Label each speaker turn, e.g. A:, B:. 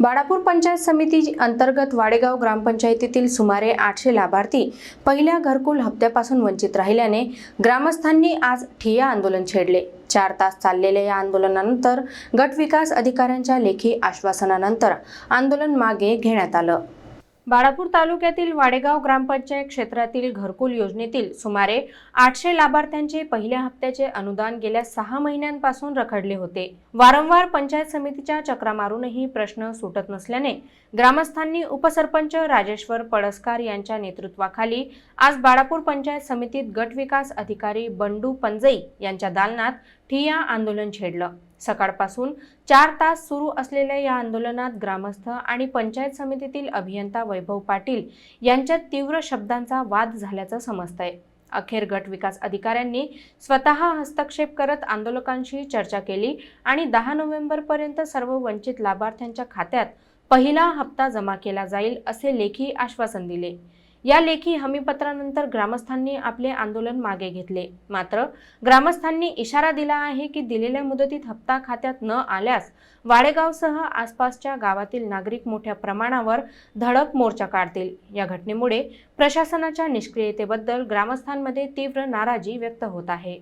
A: बाळापूर पंचायत समिती अंतर्गत वाडेगाव ग्रामपंचायतीतील सुमारे आठशे लाभार्थी पहिल्या घरकुल हप्त्यापासून वंचित राहिल्याने ग्रामस्थांनी आज ठिय्या आंदोलन छेडले. चार तास चाललेल्या या आंदोलनानंतर गट विकास अधिकाऱ्यांच्या लेखी आश्वासनानंतर आंदोलन मागे घेण्यात आलं. बाळापूर तालुक्यातील वाडेगाव ग्रामपंचायत क्षेत्रातील घरकुल योजनेतील सुमारे आठशे लाभार्थ्यांचे पहिल्या हप्त्याचे अनुदान गेल्या सहा महिन्यांपासून रखडले होते. वारंवार पंचायत समितीच्या चक्रा मारूनही प्रश्न सुटत नसल्याने ग्रामस्थांनी उपसरपंच राजेश्वर पळसकार यांच्या नेतृत्वाखाली आज बाळापूर पंचायत समितीत गट विकास अधिकारी बंडू पंजई यांच्या दालनात ठिया आंदोलन छेडलं. सकाळपासून चार तास सुरू असलेल्या या आंदोलनात ग्रामस्थ आणि पंचायत समितीतील अभियंता वैभव पाटील यांच्यात तीव्र शब्दांचा वाद झाल्याचं समजतंय. अखेर गट विकास अधिकाऱ्यांनी स्वतः हस्तक्षेप करत आंदोलकांशी चर्चा केली आणि दहा नोव्हेंबरपर्यंत सर्व वंचित लाभार्थ्यांच्या खात्यात पहिला हप्ता जमा केला जाईल असे लेखी आश्वासन दिले. या लेखी हमीपत्रानंतर ग्रामस्थांनी आपले आंदोलन मागे घेतले. मात्र ग्रामस्थांनी इशारा दिला आहे की दिलेल्या मुदतीत हप्ता खात्यात न आल्यास वाडेगावसह आसपासच्या गावातील नागरिक मोठ्या प्रमाणावर धडक मोर्चा काढतील. या घटनेमुळे प्रशासनाच्या निष्क्रियतेबद्दल ग्रामस्थांमध्ये तीव्र नाराजी व्यक्त होत आहे.